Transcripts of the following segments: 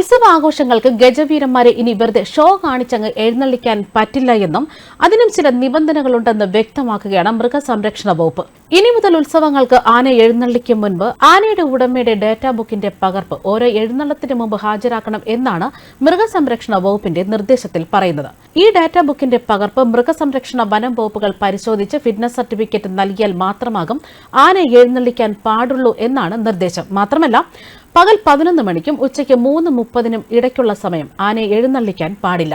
ഉത്സവാഘോഷങ്ങൾക്ക് ഗജവീരന്മാരെ ഇനി വെറുതെ ഷോ കാണിച്ചങ്ങ് എഴുന്നള്ളിക്കാൻ പറ്റില്ല എന്നും അതിനും ചില നിബന്ധനകളുണ്ടെന്ന് വ്യക്തമാക്കുകയാണ് മൃഗസംരക്ഷണ വകുപ്പ്. ഇനി മുതൽ ഉത്സവങ്ങൾക്ക് ആന എഴുന്നള്ളിക്കും മുൻപ് ആനയുടെ ഉടമയുടെ ഡാറ്റാ ബുക്കിന്റെ പകർപ്പ് ഓരോ എഴുന്നള്ളത്തിന് മുമ്പ് ഹാജരാക്കണം എന്നാണ് മൃഗസംരക്ഷണ വകുപ്പിന്റെ നിർദ്ദേശത്തിൽ പറയുന്നത്. ഈ ഡാറ്റാ ബുക്കിന്റെ പകർപ്പ് മൃഗസംരക്ഷണ വനം വകുപ്പുകൾ പരിശോധിച്ച് ഫിറ്റ്നസ് സർട്ടിഫിക്കറ്റ് നൽകിയാൽ മാത്രമാകും ആന എഴുന്നള്ളിക്കാൻ പാടുള്ളൂ എന്നാണ് നിർദ്ദേശം. മാത്രമല്ല പകൽ പതിനൊന്ന് മണിക്കും ഉച്ചയ്ക്ക് മൂന്ന് മുപ്പതിനും ഇടയ്ക്കുള്ള സമയം ആനയെ എഴുന്നള്ളിക്കാൻ പാടില്ല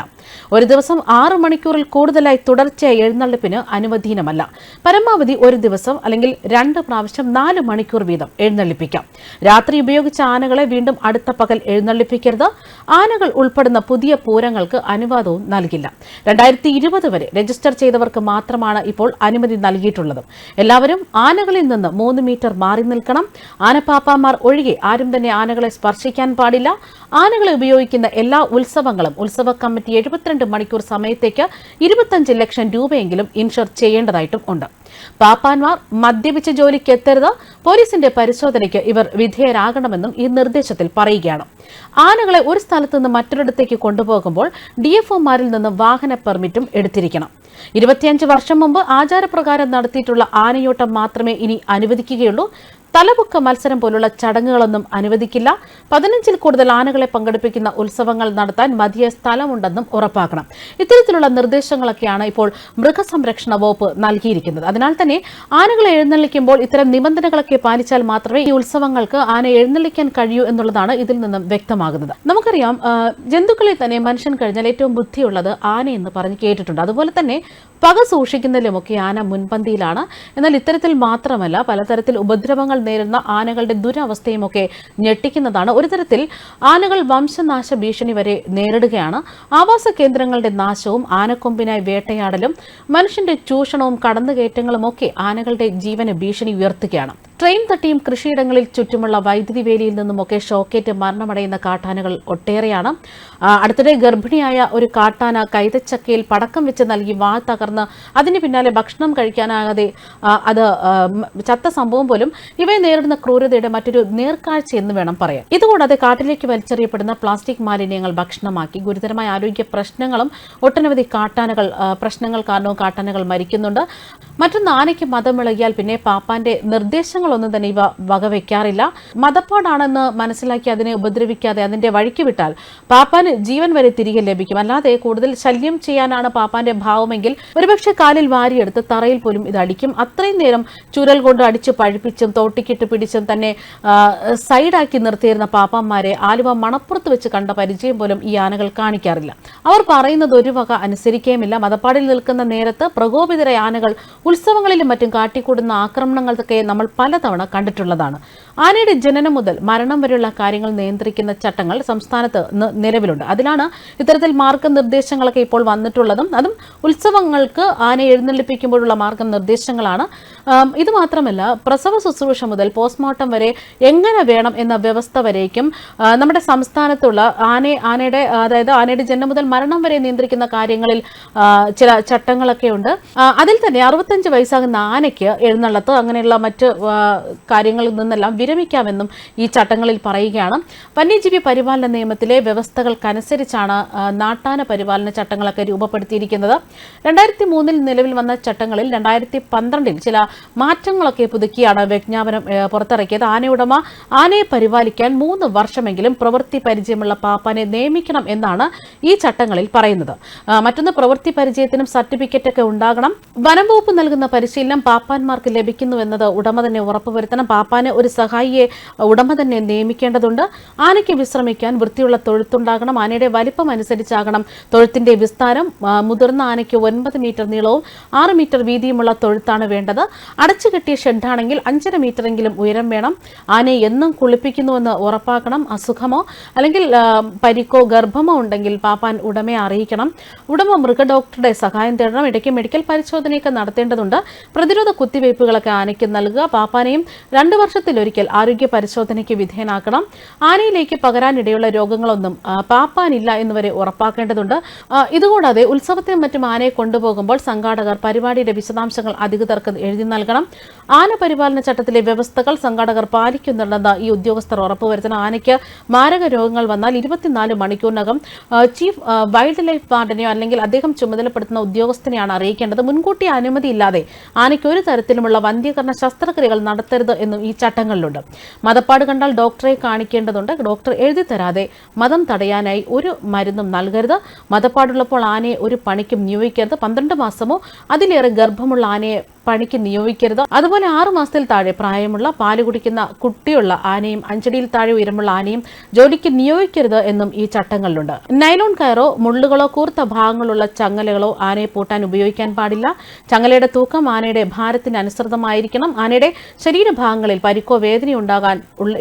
ഒരു ദിവസം ആറ് മണിക്കൂറിൽ കൂടുതലായി തുടർച്ചയായി എഴുന്നള്ളിപ്പിന് അനുവദീനമല്ല. പരമാവധി ഒരു ദിവസം അല്ലെങ്കിൽ രണ്ട് പ്രാവശ്യം നാല് മണിക്കൂർ വീതം എഴുന്നള്ളിപ്പിക്കാം. രാത്രി ഉപയോഗിച്ച ആനകളെ വീണ്ടും അടുത്ത പകൽ എഴുന്നള്ളിപ്പിക്കരുത്. ആനകൾ ഉൾപ്പെടുന്ന പുതിയ പൂരങ്ങൾക്ക് അനുവാദവും നൽകില്ല. രണ്ടായിരത്തി ഇരുപത് വരെ രജിസ്റ്റർ ചെയ്തവർക്ക് മാത്രമാണ് ഇപ്പോൾ അനുമതി നൽകിയിട്ടുള്ളത്. എല്ലാവരും ആനകളിൽ നിന്ന് മൂന്ന് മീറ്റർ മാറി നിൽക്കണം. ആനപ്പാപ്പാമാർ ഒഴികെ ആരും തന്നെ ആനകളെ സ്പർശിക്കാൻ പാടില്ല. ആനകളെ ഉപയോഗിക്കുന്ന എല്ലാ ഉത്സവങ്ങളും ഉത്സവ കമ്മിറ്റി എഴുപത്തിരണ്ട് മണിക്കൂർ സമയത്തേക്ക് ഇരുപത്തഞ്ച് ലക്ഷം രൂപയെങ്കിലും ഇൻഷുർ ചെയ്യേണ്ടതായിട്ടും ഉണ്ട്. പാപ്പാൻമാർ മദ്യപിച്ച് ജോലിക്ക് എത്തരുത്. പോലീസിന്റെ പരിശോധനയ്ക്ക് ഇവർ വിധേയരാകണമെന്നും ഈ നിർദ്ദേശത്തിൽ പറയുകയാണ്. ആനകളെ ഒരു സ്ഥലത്തുനിന്ന് മറ്റൊരിടത്തേക്ക് കൊണ്ടുപോകുമ്പോൾ ഡി എഫ് നിന്ന് വാഹന പെർമിറ്റും എടുത്തിരിക്കണം. ഇരുപത്തിയഞ്ച് വർഷം മുമ്പ് ആചാരപ്രകാരം നടത്തിയിട്ടുള്ള ആനയോട്ടം മാത്രമേ ഇനി അനുവദിക്കുകയുള്ളൂ. തലപൊക്ക മത്സരം പോലുള്ള ചടങ്ങുകളൊന്നും അനുവദിക്കില്ല. പതിനഞ്ചിൽ കൂടുതൽ ആനകളെ പങ്കെടുപ്പിക്കുന്ന ഉത്സവങ്ങൾ നടത്താൻ മതിയായ സ്ഥലമുണ്ടെന്നും ഉറപ്പാക്കണം. ഇത്തരത്തിലുള്ള നിർദ്ദേശങ്ങളൊക്കെയാണ് ഇപ്പോൾ മൃഗസംരക്ഷണ വകുപ്പ് നൽകിയിരിക്കുന്നത്. അതിനാൽ തന്നെ ആനകളെ എഴുന്നള്ളിക്കുമ്പോൾ ഇത്തരം നിബന്ധനകളൊക്കെ പാലിച്ചാൽ മാത്രമേ ഈ ഉത്സവങ്ങൾക്ക് ആന എഴുന്നള്ളിക്കാൻ കഴിയൂ എന്നുള്ളതാണ് ഇതിൽ നിന്നും വ്യക്തമാകുന്നത്. നമുക്കറിയാം ജന്തുക്കളെ തന്നെ മനുഷ്യൻ കഴിഞ്ഞാൽ ഏറ്റവും ബുദ്ധിയുള്ളത് ആന എന്ന് പറഞ്ഞ് കേട്ടിട്ടുണ്ട്. അതുപോലെ തന്നെ പക സൂക്ഷിക്കുന്നതിലുമൊക്കെ ആന മുൻപന്തിയിലാണ്. എന്നാൽ ഇത്തരത്തിൽ മാത്രമല്ല പലതരത്തിൽ ഉപദ്രവങ്ങൾ നേരിടുന്ന ആനകളുടെ ദുരവസ്ഥയുമൊക്കെ ഞെട്ടിക്കുന്നതാണ്. ഒരു തരത്തിൽ ആനകൾ വംശനാശ ഭീഷണി വരെ നേരിടുകയാണ്. ആവാസ കേന്ദ്രങ്ങളുടെ നാശവും ആനക്കൊമ്പിനായി വേട്ടയാടലും മനുഷ്യന്റെ ചൂഷണവും കടന്നുകയറ്റങ്ങളും ഒക്കെ ആനകളുടെ ജീവന് ഭീഷണി ഉയർത്തുകയാണ്. ട്രെയിൻ തട്ടിയും കൃഷിയിടങ്ങളിൽ ചുറ്റുമുള്ള വൈദ്യുതി വേലിയിൽ നിന്നുമൊക്കെ ഷോക്കേറ്റ് മരണമടയുന്ന കാട്ടാനകൾ ഒട്ടേറെയാണ്. അടുത്തിടെ ഗർഭിണിയായ ഒരു കാട്ടാന കൈതച്ചക്കയിൽ പടക്കം വെച്ച് നൽകി വാ തകർന്ന് അതിന് പിന്നാലെ ഭക്ഷണം കഴിക്കാനാകാതെ അത് ചത്ത സംഭവം പോലും ഇവയെ നേരിടുന്ന ക്രൂരതയുടെ മറ്റൊരു നേർക്കാഴ്ച എന്ന് വേണം പറയാൻ. ഇതുകൂടാതെ കാട്ടിലേക്ക് വലിച്ചെറിയപ്പെടുന്ന പ്ലാസ്റ്റിക് മാലിന്യങ്ങൾ ഭക്ഷണമാക്കി. ഗുരുതരമായ ആരോഗ്യ പ്രശ്നങ്ങളും ഒട്ടനവധി കാട്ടാനകൾ പ്രശ്നങ്ങൾ കാരണവും കാട്ടാനകൾ മരിക്കുന്നുണ്ട്. മറ്റൊന്ന് ആനയ്ക്ക് മതം ഇളകിയാൽ പിന്നെ പാപ്പാന്റെ നിർദ്ദേശങ്ങളൊന്നും തന്നെ ഇവ വകവെക്കാറില്ല. മതപ്പാടാണെന്ന് മനസ്സിലാക്കി അതിനെ ഉപദ്രവിക്കാതെ അതിന്റെ വഴിക്ക് വിട്ടാൽ പാപ്പാന് ജീവൻ വരെ തിരികെ ലഭിക്കും. അല്ലാതെ കൂടുതൽ ശല്യം ചെയ്യാനാണ് പാപ്പാന്റെ ഭാവമെങ്കിൽ ഒരുപക്ഷെ കാലിൽ വാരിയെടുത്ത് തറയിൽ പോലും ഇത് അടിക്കും. അത്രയും നേരം ചുരൽ കൊണ്ട് അടിച്ച് പഴിപ്പിച്ചും തോട്ടിക്കിട്ട് പിടിച്ചും തന്നെ സൈഡാക്കി നിർത്തിയിരുന്ന പാപ്പാന്മാരെ ആലുവ മണപ്പുറത്ത് വെച്ച് കണ്ട പരിചയം പോലും ഈ ആനകൾ കാണിക്കാറില്ല. അവർ പറയുന്നത് ഒരു വക അനുസരിക്കുകയുമില്ല മതപ്പാടിൽ നിൽക്കുന്ന നേരത്ത് പ്രകോപിതരായ ആനകൾ ഉത്സവങ്ങളിലും മറ്റും കാട്ടിക്കൂടുന്ന ആക്രമണങ്ങളൊക്കെ നമ്മൾ പലതവണ കണ്ടിട്ടുള്ളതാണ്. ആനയുടെ ജനനം മുതൽ മരണം വരെയുള്ള കാര്യങ്ങൾ നിയന്ത്രിക്കുന്ന ചട്ടങ്ങൾ സംസ്ഥാനത്ത് നിലവിലുണ്ട്. അതിലാണ് ഇത്തരത്തിൽ മാർഗനിർദ്ദേശങ്ങളൊക്കെ ഇപ്പോൾ വന്നിട്ടുള്ളതും. അതും ഉത്സവങ്ങൾക്ക് ആനയെ എഴുന്നള്ളിപ്പിക്കുമ്പോഴുള്ള മാർഗനിർദ്ദേശങ്ങളാണ് ഇത് മാത്രമല്ല പ്രസവ ശുശ്രൂഷ മുതൽ പോസ്റ്റ്മോർട്ടം വരെ എങ്ങനെ വേണം എന്ന വ്യവസ്ഥ വരേക്കും? നമ്മുടെ സംസ്ഥാനത്തുള്ള ആന ആനയുടെ അതായത് ആനയുടെ ജന്മം മുതൽ മരണം വരെ നിയന്ത്രിക്കുന്ന കാര്യങ്ങളിൽ ചില ചട്ടങ്ങളൊക്കെ ഉണ്ട്. അതിൽ തന്നെ അറുപത്തഞ്ച് വയസ്സാകുന്ന ആനയ്ക്ക് എഴുന്നള്ളത്ത് അങ്ങനെയുള്ള മറ്റ് കാര്യങ്ങളിൽ നിന്നെല്ലാം വിരമിക്കാമെന്നും ഈ ചട്ടങ്ങളിൽ പറയുകയാണ്. വന്യജീവി പരിപാലന നിയമത്തിലെ വ്യവസ്ഥകൾക്കനുസരിച്ചാണ് നാട്ടാന പരിപാലന ചട്ടങ്ങളൊക്കെ രൂപപ്പെടുത്തിയിരിക്കുന്നത്. രണ്ടായിരത്തി മൂന്നിൽ നിലവിൽ വന്ന ചട്ടങ്ങളിൽ രണ്ടായിരത്തി പന്ത്രണ്ടിൽ ചില മാറ്റങ്ങളൊക്കെ പുതുക്കിയാണ് വിജ്ഞാപനം പുറത്തിറക്കിയത്. ആനയുടമ ആനയെ പരിപാലിക്കാൻ മൂന്ന് വർഷമെങ്കിലും പ്രവൃത്തി പരിചയമുള്ള പാപ്പാനെ നിയമിക്കണം എന്നാണ് ഈ ചട്ടങ്ങളിൽ പറയുന്നത്. മറ്റൊന്ന് പ്രവൃത്തി പരിചയത്തിനും സർട്ടിഫിക്കറ്റ് ഒക്കെ ഉണ്ടാകണം. വനം വകുപ്പ് നൽകുന്ന പരിശീലനം പാപ്പാന്മാർക്ക് ലഭിക്കുന്നു എന്നത് ഉടമ തന്നെ ഉറപ്പുവരുത്തണം. പാപ്പാന് ഒരു സഹായിയെ ഉടമ തന്നെ നിയമിക്കേണ്ടതുണ്ട്. ആനയ്ക്ക് വിശ്രമിക്കാൻ വൃത്തിയുള്ള തൊഴുത്തുണ്ടാകണം. ആനയുടെ വലിപ്പം അനുസരിച്ചാകണം തൊഴുത്തിന്റെ വിസ്താരം. മുതിർന്ന ആനയ്ക്ക് ഒൻപത് മീറ്റർ നീളവും ആറ് മീറ്റർ വീതിയുമുള്ള തൊഴുത്താണ് വേണ്ടത്. അടച്ചുകെട്ടിയ ഷെഡാണെങ്കിൽ അഞ്ചര മീറ്ററെങ്കിലും ഉയരം വേണം. ആനയെ എന്നും കുളിപ്പിക്കുന്നുവെന്ന് ഉറപ്പാക്കണം. അസുഖമോ അല്ലെങ്കിൽ പരിക്കോ ഗർഭമോ ഉണ്ടെങ്കിൽ പാപ്പാൻ ഉടമയെ അറിയിക്കണം. ഉടമ മൃഗഡോക്ടറുടെ സഹായം തേടണം. ഇടയ്ക്ക് മെഡിക്കൽ പരിശോധനയൊക്കെ നടത്തേണ്ടതുണ്ട്. പ്രതിരോധ കുത്തിവയ്പ്പുകളൊക്കെ ആനയ്ക്ക് നൽകുക. പാപ്പാനെയും രണ്ട് വർഷത്തിലൊരിക്കൽ ആരോഗ്യ പരിശോധനയ്ക്ക് വിധേയനാക്കണം. ആനയിലേക്ക് പകരാനിടയുള്ള രോഗങ്ങളൊന്നും പാപ്പാനില്ല എന്നുവരെ ഉറപ്പാക്കേണ്ടതുണ്ട്. ഇതുകൂടാതെ ഉത്സവത്തിനും മറ്റും ആനയെ കൊണ്ടുപോകുമ്പോൾ സംഘാടകർ പരിപാടിയുടെ വിശദാംശങ്ങൾ അധികൃതർക്ക് എഴുതി നൽകണം. ആന പരിപാലന ചട്ടത്തിലെ വ്യവസ്ഥകൾ സംഘാടകർ പാലിക്കുന്നുണ്ടെന്ന് ഈ ഉദ്യോഗസ്ഥർ ഉറപ്പുവരുത്തണം. ആനയ്ക്ക് മാരക രോഗങ്ങൾ വന്നാൽ ഇരുപത്തിനാല് മണിക്കൂറിനകം ചീഫ് വൈൽഡ് ലൈഫ് വാർഡനെയോ അല്ലെങ്കിൽ അദ്ദേഹം ചുമതലപ്പെടുത്തുന്ന ഉദ്യോഗസ്ഥനെയാണ് അറിയിക്കേണ്ടത്. മുൻകൂട്ടി അനുമതിയില്ലാതെ ആനയ്ക്ക് ഒരു തരത്തിലുമുള്ള വന്ധ്യകരണ ശസ്ത്രക്രിയകൾ നടത്തരുത് എന്നും ഈ ചട്ടങ്ങളിലുണ്ട്. മതപ്പാട് കണ്ടാൽ ഡോക്ടറെ കാണിക്കേണ്ടതുണ്ട്. ഡോക്ടർ എഴുതി തരാതെ മതം തടയാനായി ഒരു മരുന്നും നൽകരുത്. മതപ്പാടുള്ളപ്പോൾ ആനയെ ഒരു പണിക്കും നിയോഗിക്കരുത്. പന്ത്രണ്ട് മാസമോ അതിലേറെ ഗർഭമുള്ള ആനയെ പണിക്ക് നിയോഗിക്കരുത്. അതുപോലെ ആറു മാസത്തിൽ താഴെ പ്രായമുള്ള പാൽ കുടിക്കുന്ന കുട്ടിയുള്ള ആനയും അഞ്ചടിയിൽ താഴെ ഉയരമുള്ള ആനയും ജോലിക്ക് നിയോഗിക്കരുത് എന്നും ഈ ചട്ടങ്ങളിലുണ്ട്. നൈലോൺ കയറോ മുള്ളുകളോ കൂർത്ത ഭാഗങ്ങളുള്ള ചങ്ങലകളോ ആനയെ പൂട്ടാൻ ഉപയോഗിക്കാൻ പാടില്ല. ചങ്ങലയുടെ തൂക്കം ആനയുടെ ഭാരത്തിന് അനുസൃതമായിരിക്കണം. ആനയുടെ ശരീരഭാഗങ്ങളിൽ പരിക്കോ വേദനയോ ഉണ്ടാകാൻ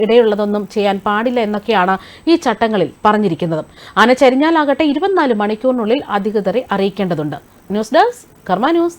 ഇടയുള്ളതൊന്നും ചെയ്യാൻ പാടില്ല എന്നൊക്കെയാണ് ഈ ചട്ടങ്ങളിൽ പറഞ്ഞിരിക്കുന്നത്. ആന ചരിഞ്ഞാലാകട്ടെ ഇരുപത്തിനാല് മണിക്കൂറിനുള്ളിൽ അധികൃതരെ അറിയിക്കേണ്ടതുണ്ട്. News desk Karma news.